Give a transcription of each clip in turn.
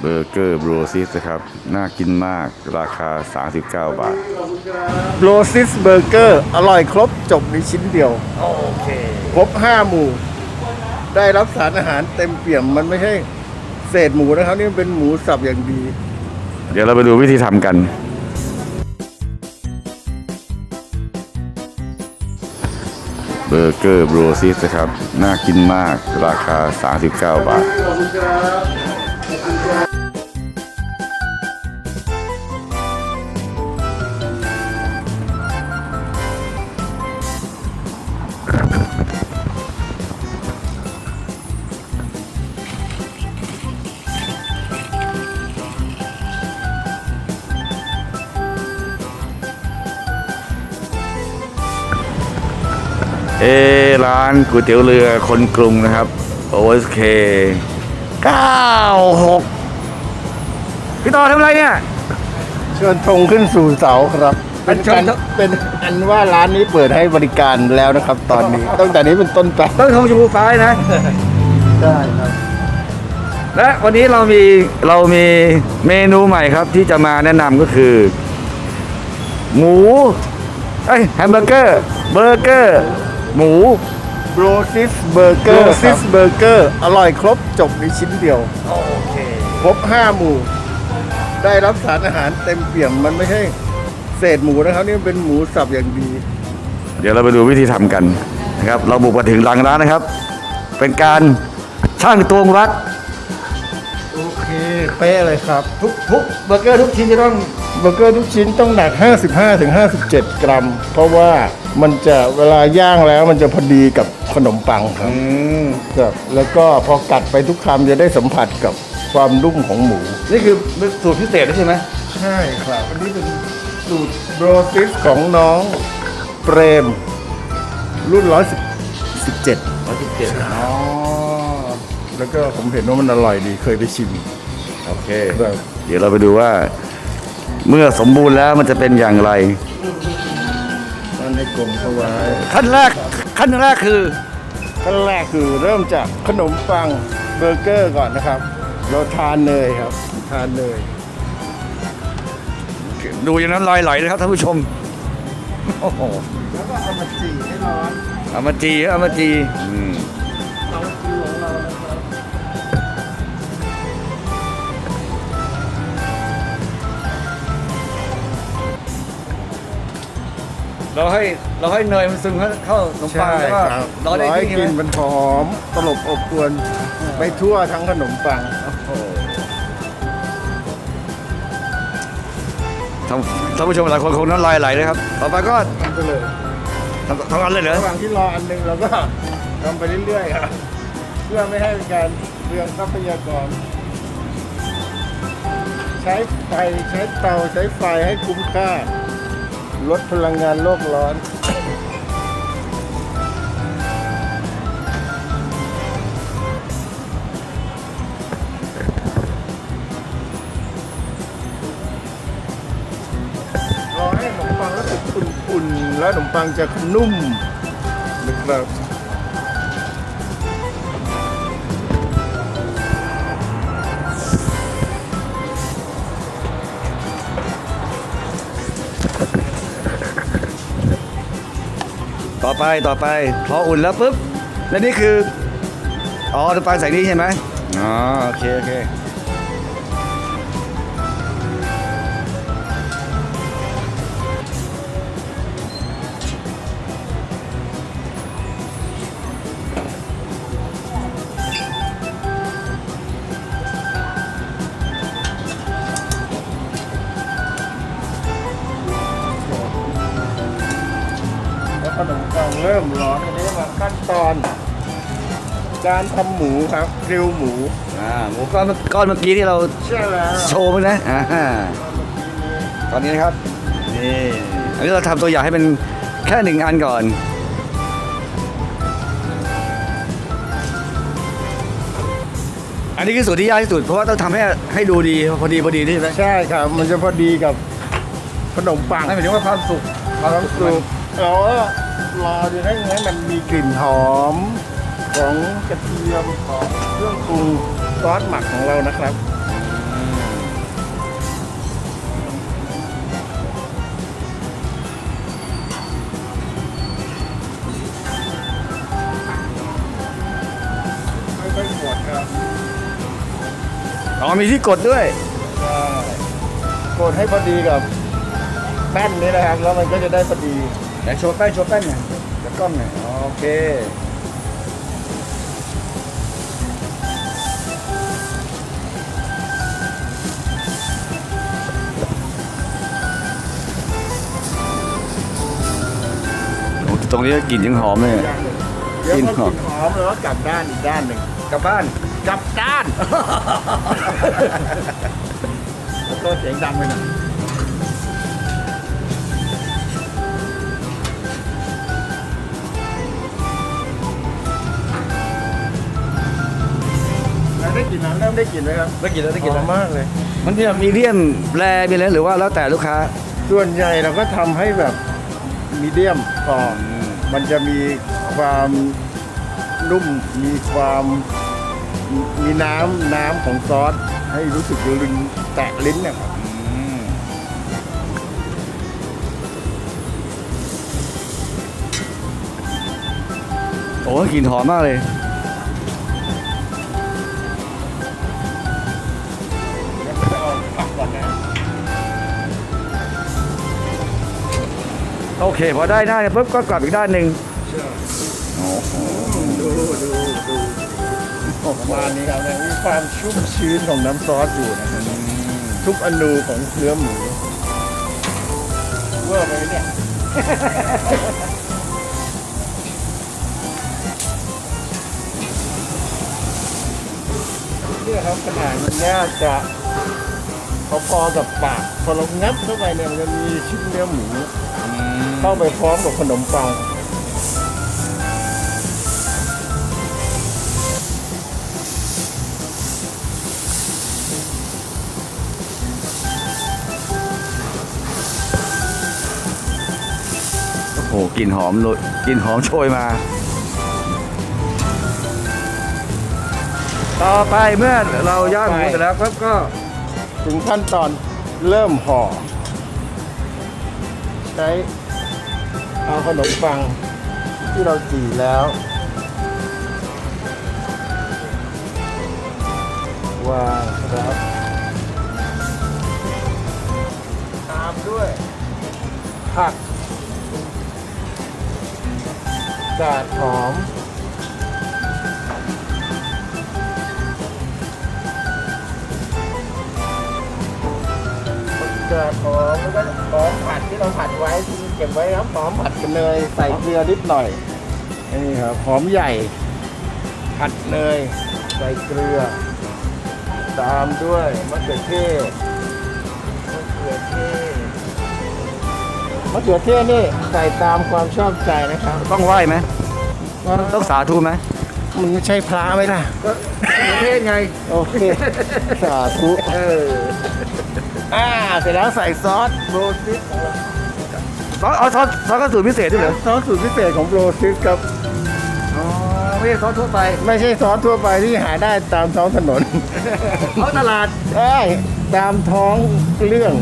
เบอร์เกอร์บรูซิสนะครับ น่ากินมากราคา 39 บาท โรซิสเบอร์เกอร์อร่อยครบจบในชิ้นเดียว โอเค ครบ 5 หมู่ ได้รับสารอาหารเต็มเปี่ยมมันไม่ใช่เศษหมูนะครับ นี่มันเป็นหมูสับอย่างดี เดี๋ยวเราไปดูวิธีทำกัน เบอร์เกอร์บรูซิสนะครับ น่ากินมากราคา 39 บาท เอร้านก๋วยเตี๋ยวเรือคนกรุงนะครับ OSK 96 พี่ต่อทำอะไรเนี่ย เชิญธงขึ้นสู่เสาครับ เป็นการเชิญธง เป็นอันว่าร้านนี้เปิดให้บริการแล้วนะครับ ตอนนี้ ตั้งแต่นี้เป็นต้นไปต้องทงชมพูฟ้านะ ได้ครับ และวันนี้เรามีเรามีเมนูใหม่ครับที่จะมาแนะนำก็คือ หมูเอ้ยแฮมเบอร์เกอร์เบอร์เกอร์ หมูโรซิสเบอร์เกอร์โรโรซิซิสสเบอร์เกอร์อร่อยครบจบในชิ้นเดียว โอเค ครบ5หมู่ ได้รับสารอาหารเต็มเปี่ยมมันไม่ใช่เศษหมูนะครับ นี่มันเป็นหมูสับอย่างดี เดี๋ยวเราไปดูวิธีทำกันนะครับ เราบุกมาถึงหลังร้านนะครับ เป็นการช่างตวงวัด โอเคเป๊ะเลยครับ ทุกทุกเบอร์เกอร์ทุกชิ้นจะต้องเบอร์เกอร์ทุกชิ้นต้องหนัก 55ถึง57 กรัม เพราะว่า มันจะเวลาย่างแล้วมันจะพอดีกับขนมปังครับครับ แล้วก็พอกัดไปทุกคำจะได้สัมผัสกับความนุ่มของหมู นี่คือสูตรพิเศษด้วยใช่ไหมใช่ครับอันนี้เป็นสูตรโรซิสของน้องเปรม รุ่น117ร้อยสิบเจ็ดอ๋อแล้วก็ผมเห็นว่ามันอร่อยดีเคยไปชิมโอเคแบบเดี๋ยวเราไปดูว่า เมื่อสมบูรณ์แล้วมันจะเป็นอย่างไรมัน ในกลมเขาไว้ขั้นแรกขั้นแรกคือขั้นแรกคือเริ่มจากขนมปังเบอร์เกอร์ก่อนนะครับ เราทานเนยครับ ทานเนยดูอย่างนั้นลอยไหลเลยครับท่านผู้ชมโอ้โหแล้วก็เอามาจี่ให้ร้อนเอามาจีเอามาจีอืม ให้เราให้เนยมันซึมเข้าเข้าขนมปังแล้วก็ครับเราได้ร้อยที่กลินใช่ไหมมันหอมตลบอบอวนไปทั่วทั้งขนมปัง ท่านท่านผู้ชมหลายคนคงน้ำลายไหลเลยครับ ต่อไปก็ทำไปเลยทำทำกันเลยเหรอระหว่างที่รออันหนึงเราก็ทำไปเรื่อยๆครับเพื่อไม่ให้เป็นการเปลืองทรัพยากร ใช้ไฟใช้เตาใช้ไฟให้คุ้มค่า ลดพลังงานโลกร้อน รอให้ขนมปังรู้สึกอุ่นๆ แล้วขนมปังจะนุ่มนะครับ ต่อไปต่อไปพออุ่นแล้วปุ๊บและนี่คืออ๋อน้ำตาลใส่นี่ใช่ไหมอ๋อโอเคโอเค เริ่มร้อนอันนี้มาขั้นตอน การทำหมูครับกริลหมูอ่าหมูก้อนเมื่อก้อนเมื่อกี้ที่เราใช่แล้วโชว์มั้ยนะอ่าตอนนี้นะครับนี่อันนี้เราทำตัวอย่างให้เป็นแค่หนึ่งอันก่อนอันนี้คือส่วนที่ยากที่สุดเพราะว่าต้องทำให้ให้ดูดีพอดีพอดีใช่ไหมใช่ครับ มันจะพอดีกับขนมปังไม่หมายถึงว่าความสุกความสุกเราก็ รอดูนะงั้นมันมีกลิ่นหอม ของกระเทียมของเครื่องปรุงซอสหมักของเรานะครับค่อยดครับอ๋อมีที่กดด้วย กดให้พอดีกับแป้นนี้นะครับ แล้วมันก็จะได้พอดี ไหนโชว์แป้นโชว์แป้นหน่อยจะกล้องหน่อยโอเคโอ้ตรงนี้ก็กลิ่นยังหอมเลยอย่างหนึ่งเดี๋ยวกินพอหอมกินหอมแล้วก็กลับด้านอีกด้านหนึ่งกลับบ้าน กลับด้าน แล้วก็เสียงดังไปหน่อย ล้วได้กลิ่นน้ำเริ่มได้กลิ่นไหมครับได้กินแล้วได้กินหแล้อวมมากเลย มันจะมีเดียมแรมีอะไรหรือว่าแล้วแต่ลูกค้า ส่วนใหญ่เราก็ทำให้แบบมีเดียมก่อนมันจะมีความนุ่มมีความมีน้ำน้ำของซอส ให้รู้สึกลิ้นแตะลิ้นเนะครับโอ้กลิ่นหอมมากเลย โอเค พอได้หน้าเนี่ยปุ๊บก็กลับอีกด้านหนึ่งดูดูดูประมาณนี้ครับนี่ยมีความชุ่มชื้นของน้ำซอสอยู่นะครับทุกอนูของเนื้อหมูเวอร์ไปเนี่ยเนี่ยครับขนาดมันน่าจะพอๆกับปากพอเรางับเข้าไปเนี่ยมันจะมีชิ้นเนื้อหมู เข้าไปพร้อมกับขนมปังโอ้โหกลิ่นหอมเลยกลิ่นหอมโชยมา ต่อไปเมื่อเราย่างหมูเสร็จแล้วปุ๊บก็ถึงขั้นตอนเริ่มห่อ ใช้เอาขนมปังที่เราจี่แล้ว วางครับตามด้วย ผักกาดหอม เกิดหอมแล้วก็หอมผัดที่เราผัดไว้ที่เก็บไว้ครับหอมผัดกันเนยใส่เกลือนิดหน่อยนี่ครับหอมใหญ่ ผัดเนยใส่เกลือ ตามด้วยมะเขือเทศมะเขือเทศมะเขือเทศนี่ใส่ตามความชอบใจนะครับต้องไหว้ไหมต้องสาธุไหมมันไม่ใช่พระไหมล่ะประเทศไง โอเค สาธุเออ อ่าเสร็จแล้วใส่ซอสโรซิสซอสเอาซอสซอสกระสูตรพิเศษด้วยเหรอซอสสูตรพิเศษของโรซิสครับอ๋อไม่ใช่ซอสทั่วไปไม่ใช่ซอสทั่วไปที่หาได้ตามท้องถนน เขาตลาดได้ตามท้องเรื่อง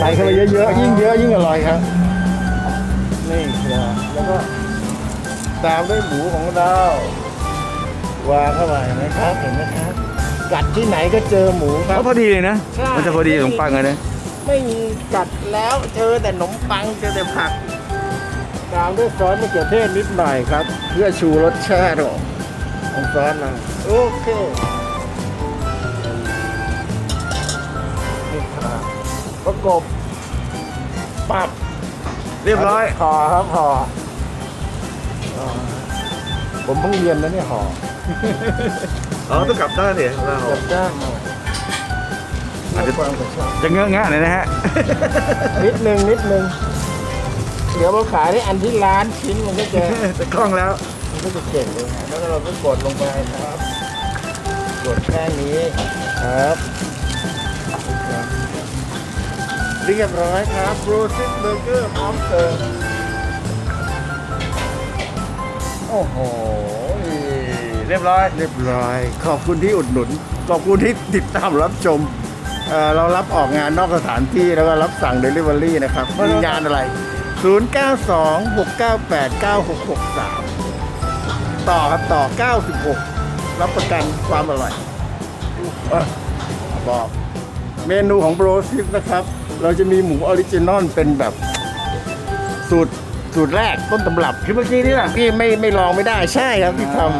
ใส่เข้าไปเยอะๆยิ่งเยอะยิ่งอร่อยครับนี่ครับแล้วก็ตามด้วยหมูของเราวางเข้าไปนะครับเห็นไหมครับ กัดที่ไหนก็เจอหมูครับ ก็พอดีเลยนะ ใช่ มันจะพอดีขนมปังเลยนะ ไม่มีกัดแล้วเจอแต่ขนมปังเจอแต่ผักตามด้วยซอสมะเขือเทศนิดหน่อยครับ เพื่อชูรสชาติของซอสเราโอเคนี่ครับประกบปับเรียบร้อย ห่อครับห่อห่อผมเพิ่งเรียนนะเนี่ยห่อ อ๋อต้องกลับด้านเนี่ยเราจับจ้างหน่อยเพื่อความกระชับจะเงอะงะหน่อยนะฮะ นิดนึงนิดนึงเดี๋ยวเราขายได้อันที่ร้านชิ้นมันก็จะจะคล่องแล้ว มันก็จะเก่งเลยแล้วก็เราก็กดลงไปครับ กดแค่นี้ครับเรียบร้อยครับโรซิสเบอร์เกอร์พร้อมเสิร์ฟโอ้โห เรียบร้อย เรียบร้อย ขอบคุณที่อุดหนุน ขอบคุณที่ติดตามรับชมเอ่อเรารับออกงานนอกสถานที่แล้วก็รับสั่ง Delivery นะครับมีงานอะไร 092-698-9663 ต่อครับต่อ 96 รับประกันความอร่อยอะบอก เมนูของโบรซิสนะครับ เราจะมีหมูออริจินอลเป็นแบบ สูตรสูตรแรกต้นตำรับคือเมื่อกี้นี่แหละพี่ไม่ไม่ลองไม่ได้ใช่ครับพี่ทำ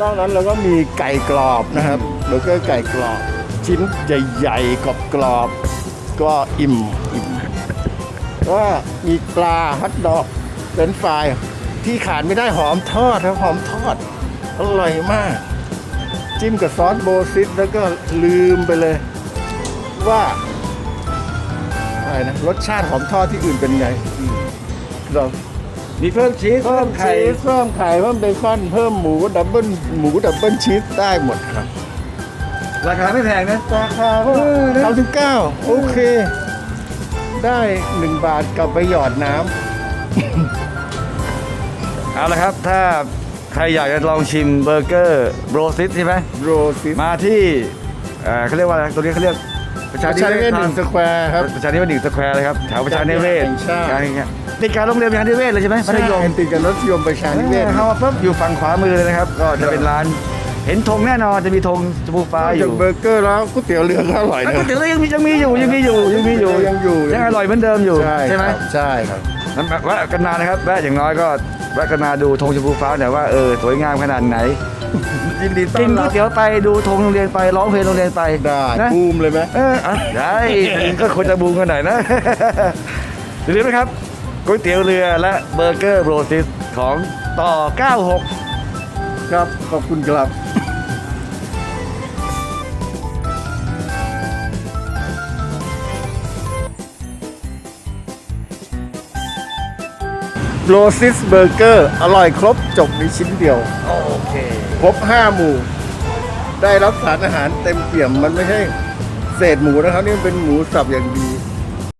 นอกนั้นเราก็มีไก่กรอบนะครับเบอร์เกอร์ไก่กรอบ ชิ้นใหญ่ๆกรอบๆก็อิ่มอิ่มก็มีปลาฮัทดอกเป็นไฟรายที่ขาดไม่ได้หอมทอดครับหอมทอดอร่อยมาก จิ้มกับซอสโบซิสแล้วก็ลืมไปเลย ว่าอะไรนะรสชาติหอมทอดที่อื่นเป็นไงเรา มีเพิ่มชีสเพิ่เพิ่มมไข่ไข่เพิ่มไข่เพิ่มเบคอนเพิ่มหมูดับเบิลหมูดับเบิลชีสได้หมดครับ ราคาไม่แพงนะราคาก็เออนะสามสิบเก้าโอเค ได้หนึ่งบาทกลับไปหยอดน้เอาละครับถ้าใครอยากจะลองชิมเบอร์เกอร์โบรซิสใช่ไหมำโรซิส มาที่เอ่อเขาเรียกว่าอะไรตรงนี้เขาเรียก ประชาชาธิติเวเวศหนึ่งสแควร์ครับ ประชาธิเวศหนึ่งสแควร์เลยครับแถวประชาธิเวศแห่งชาติการอย่างเงี้ยนี่การโรงเรียนประชาธิเวศเลยใช่ไหมมัธยมใช่ติดกับรถยมประชานิเวศเออเข้ามาปุ๊บอยู่ฝั่งขวามือเลยนะครับ ก็จะเป็นร้านเห็นธงแน่นอนจะมีธงชมพูฟ้าอจายู่กเบอร์เกอร์แล้วก๋วยเตี๋ยวเรือก็อร่อยแล้วนะก๋วยเตี๋ยวยังมียังมีอยู่ยังมีอยู่ยังมีอยู่ยังอยู่ยังอร่อยเหมือนเดิมอยู่ใช่ไหมครับใช่ครับนั้น แวะกันมานะครับแวะอย่างน้อยก็แวะกันมาดูธงชมพูฟ้าหน่อยว่าเออสวยงามขนาดไหนยินดีต้อกินนก๋รัวบยเตี๋ยวไปดูธงโรงเรียนไปร้องเพลงโรงเรียนไปได้นะบูมเลยไหม เอออะได้ก็ควรจะบูมกันหน่อยนะ อย่าลืมนะครับก๋วยเตี๋ยวเรือและเบอร์เกอร์โรซิสของต่อ 96 ครับ ขอบคุณครับ โรซิสเบอร์เกอร์ อร่อยครบจบในชิ้นเดียว โอเค ครบ 5 หมู่ ได้รับสารอาหารเต็มเปี่ยมมันไม่ใช่เศษหมูนะครับ นี่มันเป็นหมูสับอย่างดี